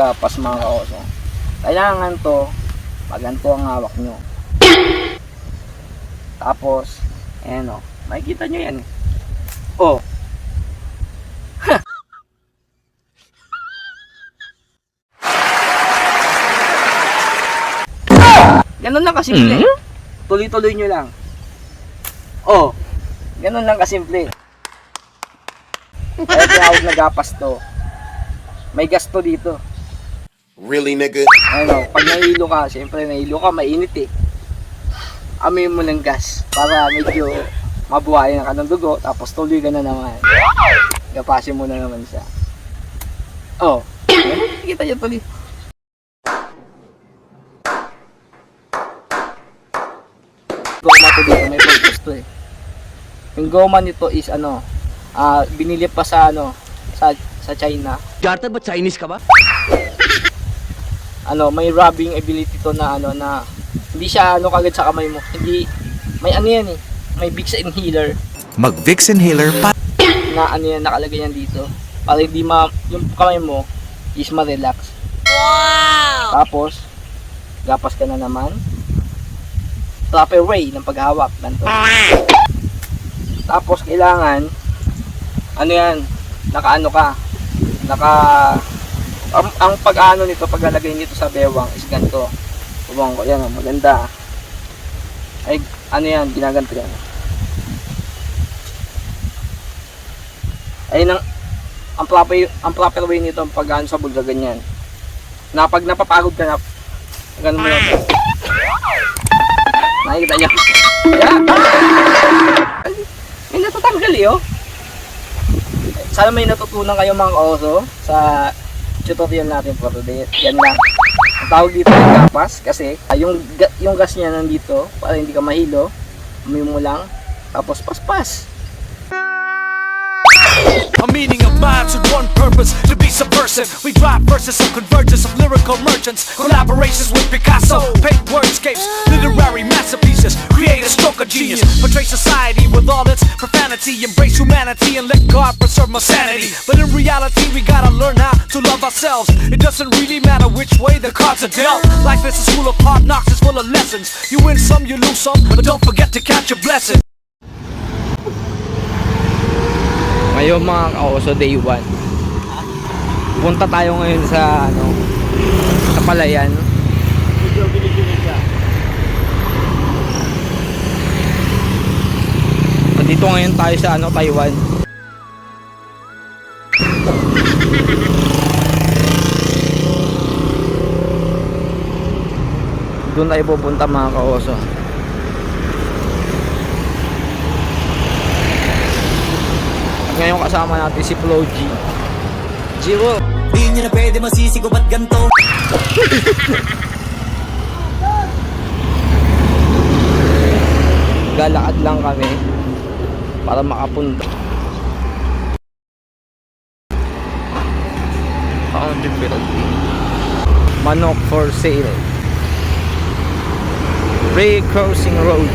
gapas mga kaoso. Kailangan to, pag ganito ang hawak nyo. Tapos, ayan o, makikita nyo yan. Oh. Ganun lang kasimple. Tuloy-tuloy nyo lang. Oh, ganun lang kasimple. Kaya tinawag na gapas to. May gasto dito. Really, nigga? Ano, pag nahilo ka, siyempre nahilo ka, mainit eh. Amoy mo ng gas para medyo mabuhayan ka ng dugo, tapos tuloy ka na naman. Gapasin mo na naman siya. Oh, kita niyo tuloy. Goma to dito, may purpose to eh. Yung goma nito is ano, ah binili pa sa ano, sa sa China. Garta ba Chinese ka ba? Ano, may rubbing ability to na ano na hindi siya ano kagad sa kamay mo. Hindi may ano yan eh. May Vicks inhaler Mag Vicks Inhaler pa na ano yan nakalagay yan dito. Para hindi ma yung kamay mo is ma-relax. Wow! Tapos gapas ka na naman. Proper way ng paghawak ganito. Tapos kailangan ano yan, nakaano ka. Naka ang, ang pag-ano nito, paglalagay nito sa bewang is ganito. Tubong ko, yan, oh, maganda. Ay, ano yan, ginaganto yan. Ay, nang, ang proper, ang proper way nito, ang pag-ano sa bulsa, ganyan. Na pag napapagod ka na, ganun mo yun. Nakikita niyo? Yeah. Ay, May natatanggal eh, oh. Sana may natutunan kayo mga oso sa tutorial natin for today. Yan lang. Ang tawag dito ay gapas kasi ah, yung, yung gas niya nandito para hindi ka mahilo. Amoy mo lang. Tapos paspas. A meaning of minds with one purpose to be subversive. We drop verses of convergence of lyrical merchants, collaborations with Picasso, paint wordscapes, literary masterpieces, create a stroke of genius, portray society with all its profanity, embrace humanity and let God preserve my sanity. But in reality, we gotta learn how to love ourselves. It doesn't really matter which way the cards are dealt. Life is a school of hard knocks, it's full of lessons. You win some, you lose some, but don't forget to count your blessings. Ngayon mga kaoso, day 1. Punta tayo ngayon sa ano, sa Palayan. Nandito ngayon tayo sa ano, Taiwan. Doon tayo pupunta mga kaoso. At ngayon kasama natin si Flo G. Jiro. Di nyo na pwede masisi ko ba't ganto? Galakad lang kami para makapunta. Found in Philippines. Manok for sale. Ray Crossing Road.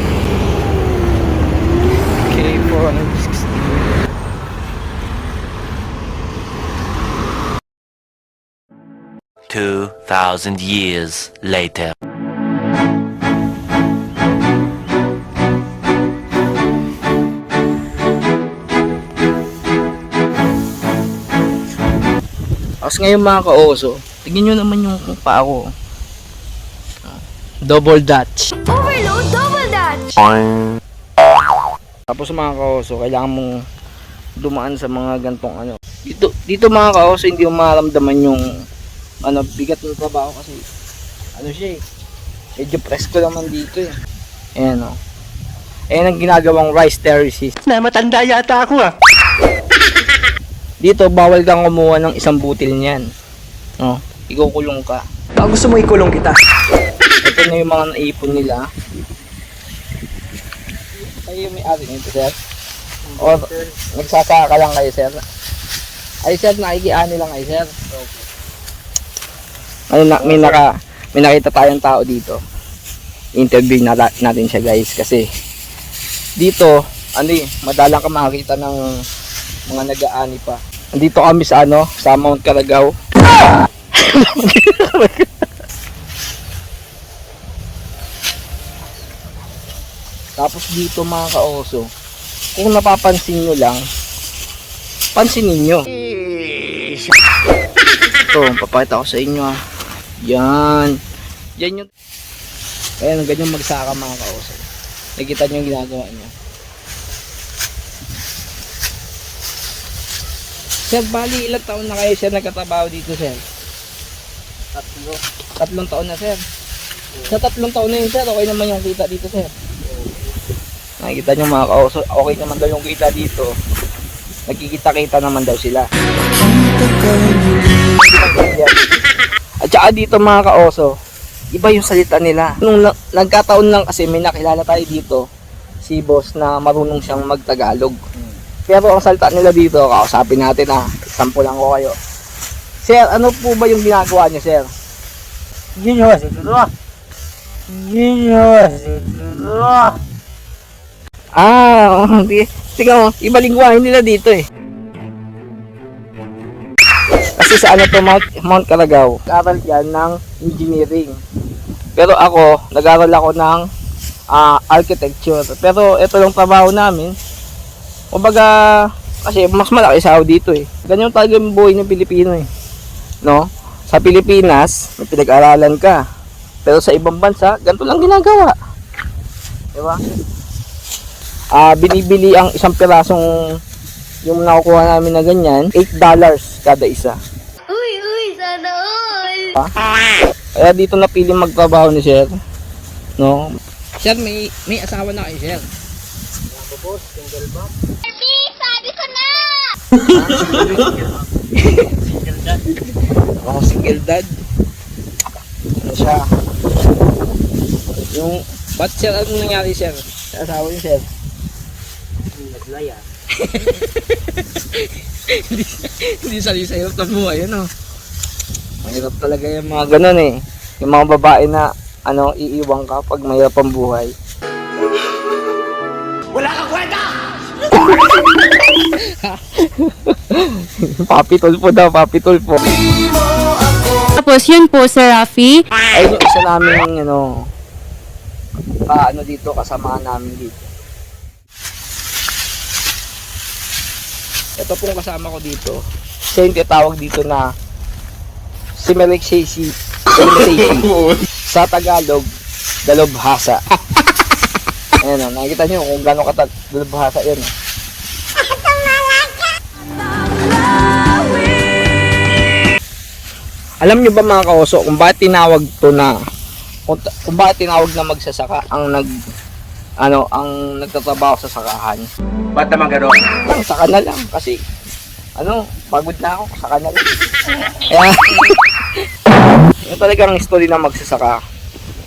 2,000 years later. Tapos ngayon mga kaoso, tingin nyo naman yung paa ko. Double Dutch. Overload Double Dutch! Tapos mga kaoso, kailangan mong dumaan sa mga gantong ano. Dito, dito mga kaoso, hindi mo maramdaman yung ano, bigat ng trabaho kasi ano siya eh. Medyo presko naman dito eh. Ayan o. Ayan ang ginagawang rice terraces. Na matanda yata ako ah. Dito, bawal kang kumuha ng isang butil niyan. Oh, ikukulong ka. Baka gusto mo ikulong kita. Ito na yung mga naipon nila. Kayo yung may-ari nito, sir? O, nagsasaka ka lang kayo, sir? Ay, sir, nakikiani lang kayo, sir? Ano, na, may, naka, may nakita tayong tao dito. Interview na, natin siya, guys, kasi dito, ano eh, madalang ka makakita ng mga nag-aani pa. Andito kami sa ano, sa Mount Caragao. Tapos dito mga kaoso, kung napapansin nyo lang, pansinin nyo. Ito, papakita ko sa inyo ah. Yan. Yan yung... Ayan, ganyan magsaka mga kaoso. Nakita nyo yung ginagawa nyo. Sir, bali ilang taon na kayo sir nagkatrabaho dito sir? Tatlo. Tatlong taon na sir. Sa tatlong taon na yun sir, okay naman yung kita dito sir. Nakikita nyo mga kaoso, okay naman daw yung kita dito. Nagkikita-kita naman daw sila. At saka dito mga kaoso, iba yung salita nila. Nung na- nagkataon lang kasi may nakilala tayo dito, si boss na marunong siyang magtagalog. Pero ang salita nila dito, kausapin natin ah, sample lang ko kayo. Sir, ano po ba yung ginagawa niyo, sir? Yun yung siguro. Yun yung siguro. Ah, tingnan mo, iba lingwahe nila dito eh. Kasi sa ano to, Mount, Mount Caragao, nag-aral yan ng engineering. Pero ako, nag-aral ako ng ah, architecture. Pero ito yung trabaho namin. Kumbaga, kasi mas malaki sa dito eh. Ganyan talaga yung buhay ng Pilipino eh. No? Sa Pilipinas, may pinag-aralan ka. Pero sa ibang bansa, ganito lang ginagawa. Di ba? Ah, binibili ang isang pirasong yung nakukuha namin na ganyan, 8 dollars kada isa. Uy, uy, sana all! Kaya dito napili magtrabaho ni Sir. No? Sir, may may asawa na kayo, Sir. Sabi ko na! Ako single dad. Ano siya? Yung, ba't sir, ano nangyari sir? Sa asawa niyo sir? Naglaya. Hindi, hindi sali sa hirap ng buhay, ano? Mahirap talaga yung mga ganun eh. Yung mga babae na, ano, iiwang ka pag mahirap ang buhay. Wala kang kwenta! papi tulpo daw, papi tulpo. Tapos yun po, Sir Rafi. Ayun yung isa namin, ano, ka, ano dito, kasama namin dito. Ito pong kasama ko dito. Siya yung tinatawag dito na Simerik Sisi. Sa Tagalog, Dalobhasa. Ayan o, nakikita nyo kung gano'ng katag Dalobhasa yun. oh. Alam nyo ba mga kaoso kung bakit tinawag to na kung, kung bakit tinawag na magsasaka ang nag ano ang nagtatrabaho sa sakahan? Ba't naman gano'n? Lang saka na lang kasi ano, pagod na ako, saka na lang. Kaya yung talagang story na magsasaka.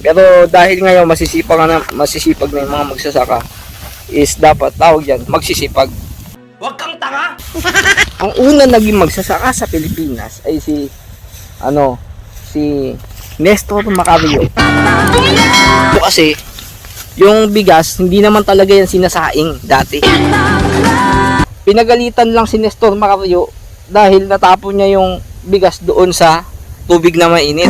Pero dahil ngayon masisipag na masisipag na yung mga magsasaka is dapat tawag yan, magsisipag. Huwag kang tanga! Ang una naging magsasaka sa Pilipinas ay si ano si Nestor Macario. Ito kasi yung bigas hindi naman talaga yan sinasaing dati. Pinagalitan lang si Nestor Macario dahil natapon niya yung bigas doon sa tubig na mainit.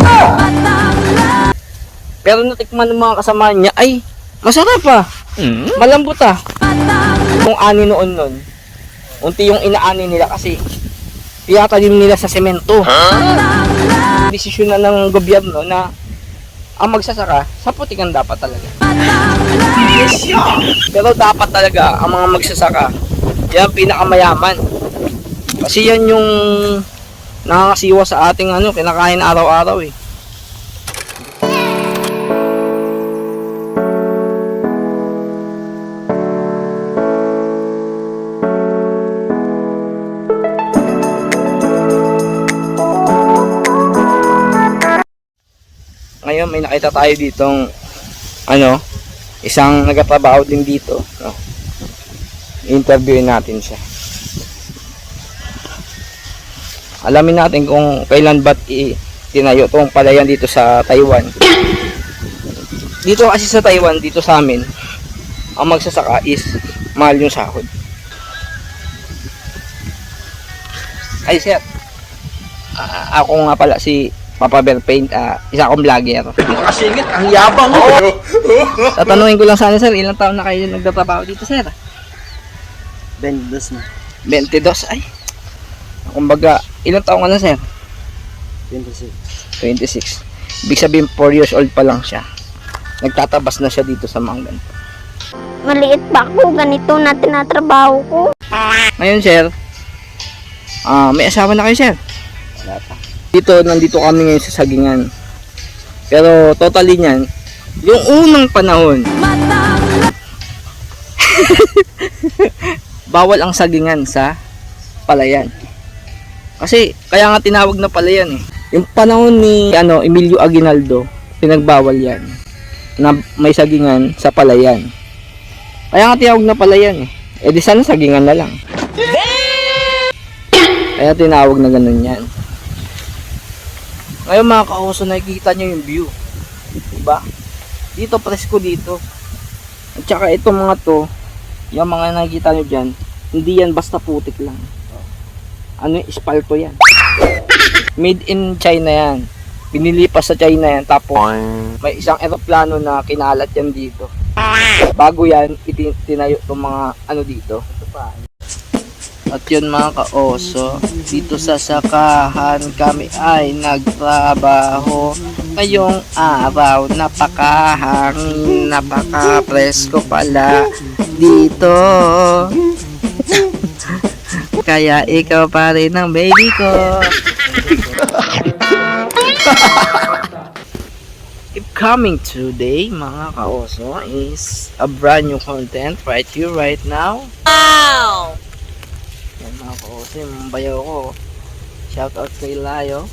Pero natikman ng mga kasama niya ay masarap ah. Malambot ah. Kung ani noon nun. Unti yung inaani nila kasi tiyatanim nila sa semento. Desisyon na ng gobyerno na ang magsasaka sa putikan dapat talaga. Pero dapat talaga ang mga magsasaka yan pinakamayaman. Kasi yan yung nakakasiwa sa ating ano, kinakain araw-araw eh. Ngayon may nakita tayo ditong ano, isang nagtatrabaho din dito, no. Interviewin natin siya. Alamin natin kung kailan ba't tinayo tong palayan dito sa Taiwan. Dito kasi sa Taiwan, dito sa amin, ang magsasaka is mahal yung sahod. Ay sir, Ah, ako nga pala si Papa Bear Paint, ah, isa akong vlogger. Kasingit, ang yabang mo. Tatanungin ko lang sana sir, ilang taon na kayo nagtatrabaho dito sir? 22 na. 22, ay. Kumbaga, ilang taon ka na sir? 26. 26. Ibig sabihin 4 years old pa lang siya. Nagtatabas na siya dito sa manggan. Maliit pa ako. Ganito na tinatrabaho ko. Ngayon sir, ah may asawa na kayo sir? Wala pa. Dito, nandito kami ngayon sa Sagingan. Pero totally niyan, yung unang panahon, bawal ang sagingan sa palayan. Kasi, kaya nga tinawag na palayan eh. Yung panahon ni ano, Emilio Aguinaldo, pinagbawal yan. Na may sagingan sa palayan. Kaya nga tinawag na palayan eh. Eh di sana sagingan na lang. Kaya tinawag na ganun yan. Ngayon mga kauso, nakikita nyo yung view. Diba? Dito, presko dito. At saka ito mga to, yung mga nakikita nyo dyan, hindi yan basta putik lang. Ano yung espalto yan. Made in China yan. Pinilipas sa China yan. Tapos, may isang eroplano na kinalat yan dito. Bago yan, iti- tinayo itong mga ano dito. At yun mga ka-oso, dito sa sakahan kami ay nagtrabaho. Ngayong araw, napakahangin, napaka-presko pala dito. Kaya ikaw pa rin ang baby ko. Keep coming today, mga ka-oso, is a brand new content right here, right now. Yan mga yung bayaw ko. Shout out kay Layo.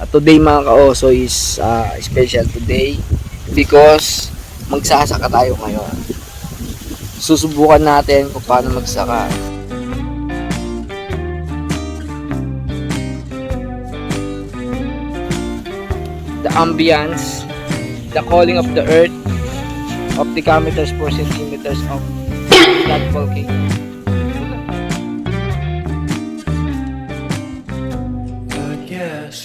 At today mga kaoso is uh, special today because magsasaka tayo ngayon. Susubukan natin kung paano magsaka. The ambience, the calling of the earth, of decameters per centimeters of that volcano.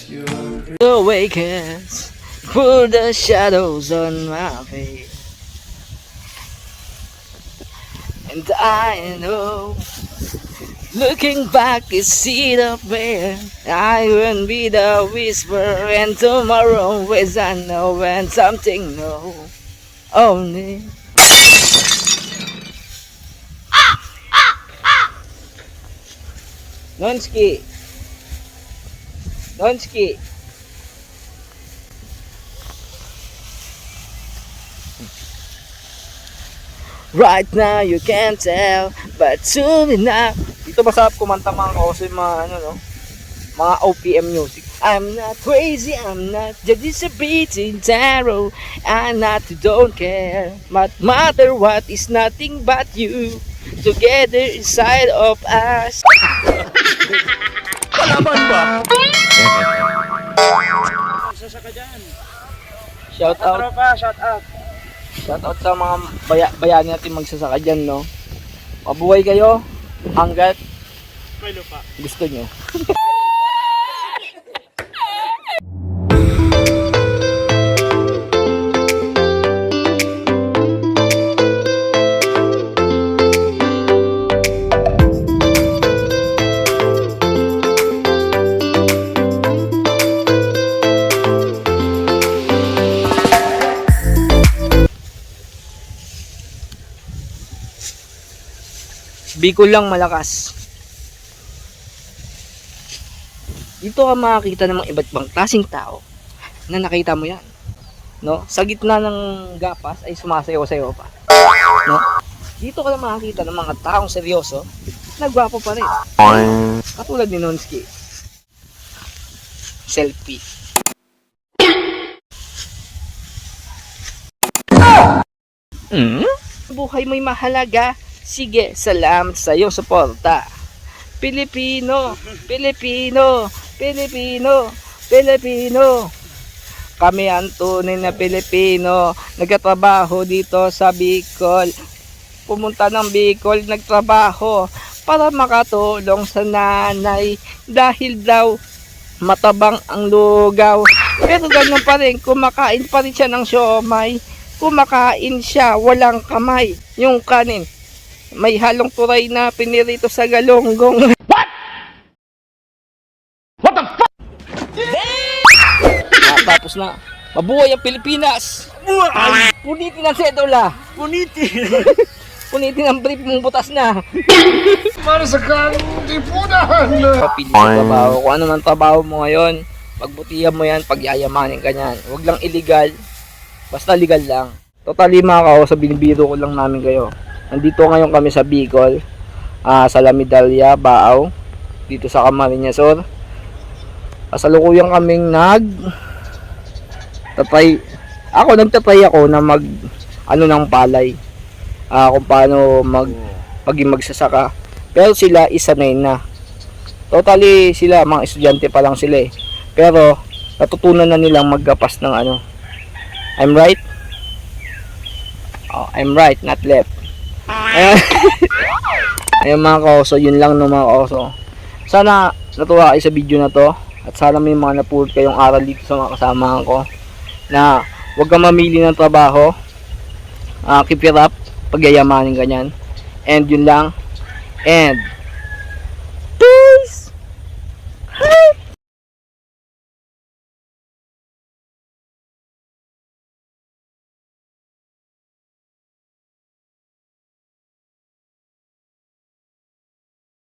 The awakens, pull the shadows on my face. And I know, looking back is see the pain. I won't be the whisper, and tomorrow is I know when something no. Only. Nonski. Nonski. Right now you can't tell, but soon enough. Dito masarap kumanta mga kauso yung mga ano no, mga OPM music. I'm not crazy, I'm not just beating tarot. I'm not don't care. But matter what is nothing but you. Together inside of us. Shout out. shout out. Shout out sa mga baya, bayani natin magsasaka dyan, no? Mabuhay kayo hanggat gusto nyo. Bicol lang malakas. Dito ka makakita ng mga iba't ibang klaseng tao na nakita mo yan. No? Sa gitna ng gapas ay sumasayaw-sayaw pa. No? Dito ka lang makakita ng mga taong seryoso na gwapo pa rin. Katulad ni Nonski. Selfie. Hmm? Buhay mo'y mahalaga. Sige, salamat sa iyong suporta. Pilipino, Pilipino, Pilipino, Pilipino. Kami ang tunay na Pilipino. Nagtatrabaho dito sa Bicol. Pumunta ng Bicol, nagtrabaho para makatulong sa nanay dahil daw matabang ang lugaw. Pero ganun pa rin, kumakain pa rin siya ng siomay. Kumakain siya, walang kamay. Yung kanin, may halong turay na pinirito sa galonggong. What? What the fuck? Ah, tapos na. Mabuhay ang Pilipinas! Ay, punitin ang sedula! Punitin! punitin ang brief mong butas na! Kapili sa trabaho. Kung ano man trabaho mo ngayon, pagbutihan mo yan, pagyayamanin ka niyan. Huwag lang illegal, basta legal lang. Totally mga kao, sa binibiro ko lang namin kayo. Nandito ngayon kami sa Bicol, ah, sa La Medalla, Baaw, dito sa Camarines Sur. Kasalukuyan kaming nag tatry ako nagtatry ako na mag ano ng palay. Ah kung paano mag paging magsasaka. Pero sila isa na yun na. Totally sila mga estudyante pa lang sila eh. Pero natutunan na nilang maggapas ng ano. I'm right? Oh, I'm right not left Ayan. ayun mga kaoso yun lang no mga kaoso. Sana natuwa kayo sa video na to. At sana may mga napulot kayong aral dito sa mga kasamahan ko. Na huwag kang mamili ng trabaho. Uh, keep it up. Pagyayamanin ka niyan. And yun lang. And